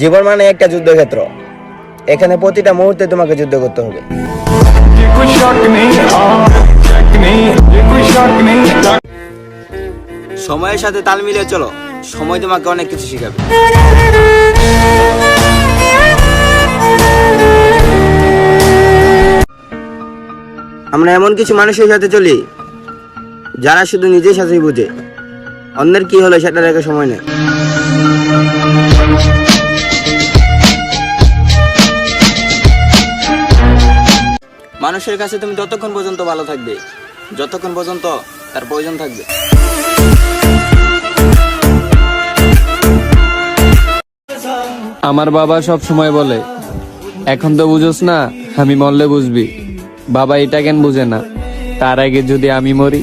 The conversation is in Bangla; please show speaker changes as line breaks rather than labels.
জীবন মানে একটা যুদ্ধক্ষেত্র। এখানে প্রতিটা মুহূর্তে তোমাকে যুদ্ধ করতে হবে। সময়ের সাথে তাল মিলিয়ে চলো। সময় তোমাকে অনেক কিছু শিখাবে। আমরা এমন কিছু মানুষের সাথে চলি, যারা শুধু নিজের সাথেই বোঝে। অন্যের কি হলো সেটা রেখে সময় নেই। মানুষের কাছে তুমি ততক্ষণ পর্যন্ত ভালো থাকবে, যতক্ষণ পর্যন্ত তার প্রয়োজন থাকবে।
আমার বাবা সব সময় বলে, এখন তো বুঝোস না, আমি মরলে বুঝবি। বাবা এটা কেন বুঝে না? তার আগে যদি আমি মরি।